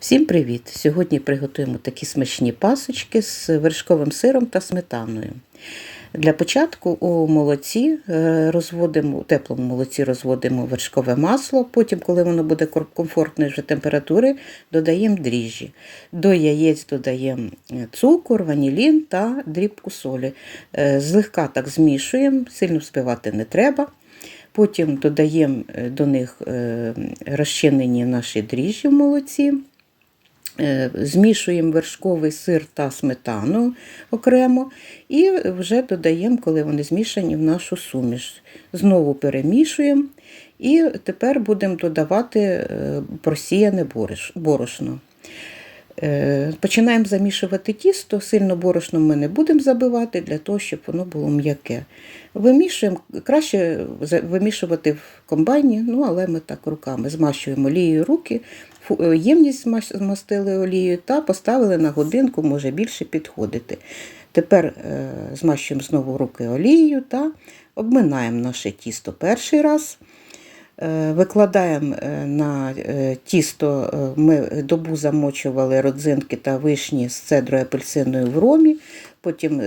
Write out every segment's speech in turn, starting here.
Всім привіт! Сьогодні приготуємо такі смачні пасочки з вершковим сиром та сметаною. Для початку у молоці е, розводимо, у теплому молоці розводимо вершкове масло, потім, коли воно буде комфортної вже температури, додаємо дріжджі. До яєць додаємо е, цукор, ванілін та дрібку солі. Е, Злегка так змішуємо, сильно взбивати не треба. Потім додаємо до них розчинені наші дріжджі в молоці. Е, Змішуємо вершковий сир та сметану окремо і вже додаємо, коли вони змішані, в нашу суміш. Знову перемішуємо і тепер будемо додавати е, просіяне борошно. Е, Починаємо замішувати тісто, сильно борошном ми не будемо забивати, для того, щоб воно було м'яке. Вимішуємо, краще вимішувати в комбайні, ну але ми так руками змащуємо олією руки, е, ємність змастили олією та поставили на годинку, може більше підходити. Тепер е, змащуємо знову руки олією та обминаємо наше тісто перший раз. Е, Викладаємо е, на е, тісто, ми добу замочували родзинки та вишні з цедрою апельсиною в ромі, потім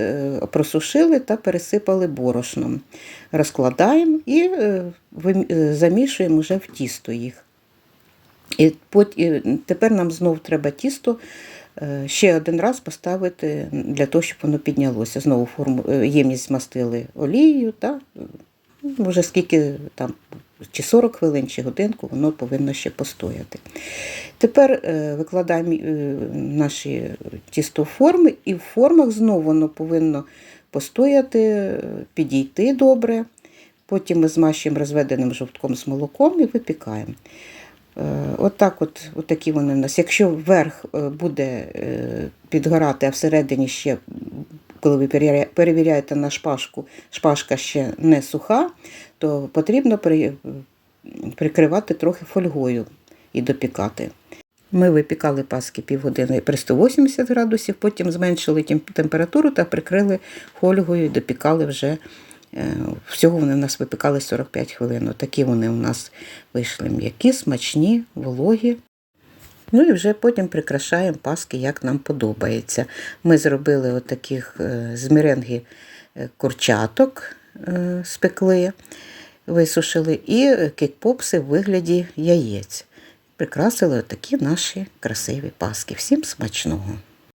просушили та пересипали борошном. Розкладаємо і замішуємо вже в тісто їх. І тепер нам знов треба тісто ще один раз поставити для того, щоб воно піднялося. Знову форму, ємність змастили олією, та, ну, вже скільки там, чи 40 хвилин, чи годинку, воно повинно ще постояти. Тепер е, викладаємо е, наші тісто форми, і в формах знову воно повинно постояти, е, підійти добре. Потім ми змащуємо розведеним жовтком з молоком і випікаємо. Е, Отак от, от такі вони в нас. Якщо верх буде підгорати, а всередині ще, коли ви перевіряєте на шпажку, шпажка ще не суха, то потрібно прикривати трохи фольгою і допікати. Ми випікали паски півгодини при 180 градусів, потім зменшили температуру та прикрили фольгою і допікали вже. е, Всього вони в нас випікали 45 хвилин. Такі вони у нас вийшли м'які, смачні, вологі. Ну і вже потім прикрашаємо паски, як нам подобається. Ми зробили отаких от з меренги е, курчаток, е, спекли, висушили, і е, кейк-попси в вигляді яєць. Прикрасили отакі наші красиві паски. Всім смачного!